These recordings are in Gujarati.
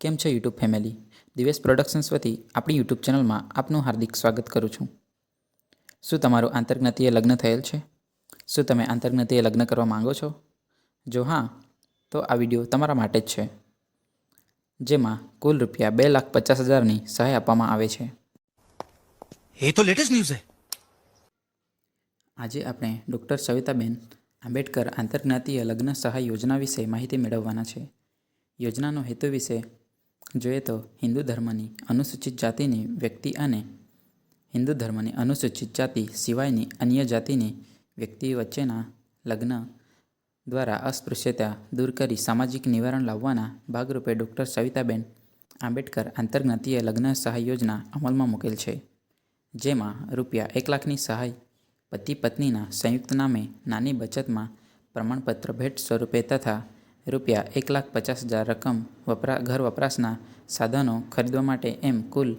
કેમ છો યુટ્યુબ ફેમિલી? દિવેશ પ્રોડક્શન્સ વતી આપણી યુટ્યુબ ચેનલમાં આપનું હાર્દિક સ્વાગત કરું છું. શું તમારું આંતરજ્ઞાતીય લગ્ન થયેલ છે? શું તમે આંતરજ્ઞાતીય લગ્ન કરવા માંગો છો? જો હા તો આ વીડિયો તમારા માટે જ છે. જેમાં કુલ રૂપિયા બે લાખ પચાસ હજારની સહાય આપવામાં આવે છે. એ તો લેટેસ્ટ ન્યૂઝ છે આજે આપણે ડૉક્ટર સવિતાબેન આંબેડકર આંતરજ્ઞાતીય લગ્ન સહાય યોજના વિશે માહિતી મેળવવાના છે. યોજનાનો હેતુ વિશે જોઈએ તો હિન્દુ ધર્મની અનુસૂચિત જાતિની વ્યક્તિ અને હિન્દુ ધર્મની અનુસૂચિત જાતિ સિવાયની અન્ય જાતિની વ્યક્તિ વચ્ચેના લગ્ન દ્વારા અસ્પૃશ્યતા દૂર કરી સામાજિક નિવારણ લાવવાના ભાગરૂપે ડૉક્ટર સવિતાબેન આંબેડકર આંતરજ્ઞાતીય લગ્ન સહાય યોજના અમલમાં મૂકેલ છે, જેમાં રૂપિયા એક લાખની સહાય પતિ પત્નીના સંયુક્ત નામે નાની બચતમાં પ્રમાણપત્ર ભેટ સ્વરૂપે તથા રૂપિયા એક લાખ પચાસ હજાર રકમ વપરા, ઘર વપરાશના સાધનો ખરીદવા માટે એમ કુલ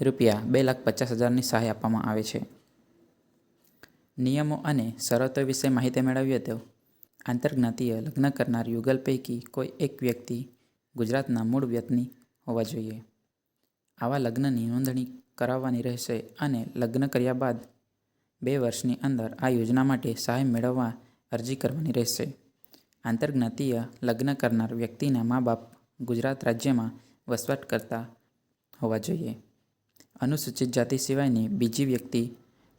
રૂપિયા બે લાખ પચાસ હજારની સહાય આપવામાં આવે છે. નિયમો અને શરતો વિશે માહિતી મેળવીએ તો આંતરજ્ઞાતીય લગ્ન કરનાર યુગલ પૈકી કોઈ એક વ્યક્તિ ગુજરાતના મૂળ વ્યક્તિ હોવા જોઈએ. આવા લગ્નની નોંધણી કરાવવાની રહેશે અને લગ્ન કર્યા બાદ બે વર્ષની અંદર આ યોજના માટે સહાય મેળવવા અરજી કરવાની રહેશે. આંતરજ્ઞાતીય લગ્ન કરનાર વ્યક્તિના મા બાપ ગુજરાત રાજ્યમાં વસવાટ કરતા હોવા જોઈએ. અનુસૂચિત જાતિ સિવાયની બીજી વ્યક્તિ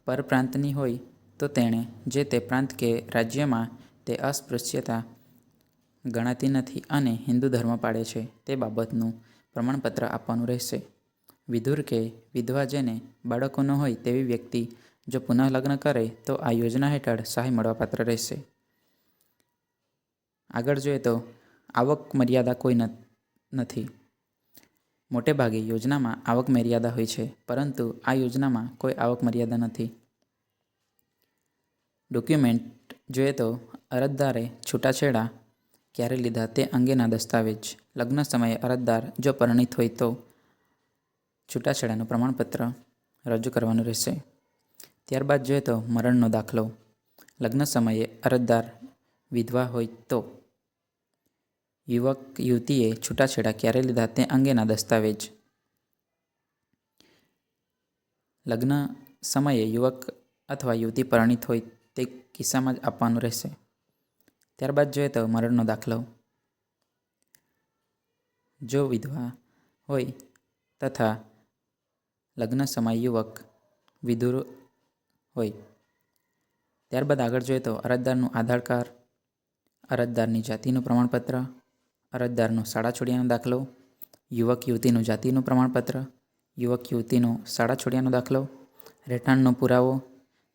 પરપ્રાંતની હોય તો તેણે જે તે પ્રાંત કે રાજ્યમાં તે અસ્પૃશ્યતા ગણાતી નથી અને હિન્દુ ધર્મ પાળે છે તે બાબતનું પ્રમાણપત્ર આપવાનું રહેશે. વિધુર કે વિધવા જેને બાળકો ન હોય તેવી વ્યક્તિ જો પુનઃલગ્ન કરે તો આ યોજના હેઠળ સહાય મળવાપાત્ર રહેશે. આગળ જોઈએ તો આવક મર્યાદા કોઈ નથી. મોટે ભાગે યોજનામાં આવક મર્યાદા હોય છે, પરંતુ આ યોજનામાં કોઈ આવક મર્યાદા નથી. ડોક્યુમેન્ટ જોઈએ તો અરજદારે છૂટાછેડા ક્યારે લીધા તે અંગેના દસ્તાવેજ. લગ્ન સમયે અરજદાર જો પરિણીત હોય તો છૂટાછેડાનું પ્રમાણપત્ર રજૂ કરવાનું રહેશે. ત્યારબાદ જોઈએ તો મરણનો દાખલો. લગ્ન સમયે અરજદાર વિધવા હોય તો. યુવક યુવતીએ છૂટાછેડા ક્યારે લીધા તે અંગેના દસ્તાવેજ. લગ્ન સમયે યુવક અથવા યુવતી પરણિત હોય તે કિસ્સામાં જ આપવાનું રહેશે. ત્યારબાદ જોઈએ તો મરણનો દાખલો. જો વિધવા હોય તથા લગ્ન સમય યુવક વિધુર હોય. ત્યારબાદ આગળ જોઈએ તો અરજદારનું આધાર કાર્ડ અરજદારની જાતિનું પ્રમાણપત્ર, અરજદારનો શાળા છોડ્યાનો દાખલો, યુવક યુવતીનું જાતિનું પ્રમાણપત્ર, યુવક યુવતીનો શાળા છોડ્યાનો દાખલો, રહેઠાણનો પુરાવો,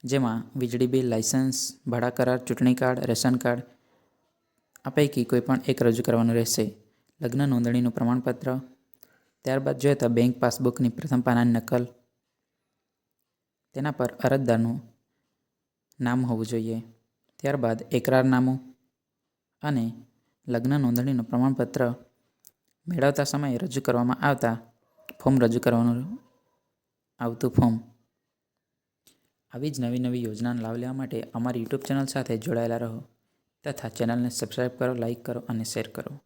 જેમાં વીજળી બિલ, લાયસન્સ, ભાડા કરાર, ચૂંટણી કાર્ડ, રેશન કાર્ડ, આ પૈકી કોઈ પણ એક રજૂ કરવાનું રહેશે. લગ્ન નોંધણીનું પ્રમાણપત્ર. ત્યારબાદ જોઈએ તો બેંક પાસબુકની પ્રથમ પાનાની નકલ. તેના પર અરજદારનું નામ હોવું જોઈએ. ત્યારબાદ એકરારનામું. અને લગ્ન નોંધણીનું પ્રમાણપત્ર મેળવતા સમયે રજૂ કરવામાં આવતા ફોર્મ રજૂ કરવાનું આવતું ફોર્મ. આવી જ નવી નવી યોજનાનો લાભ લેવા માટે અમારી યુટ્યુબ ચેનલ સાથે જોડાયેલા રહો તથા ચેનલને સબસ્ક્રાઈબ કરો, લાઇક કરો અને શેર કરો.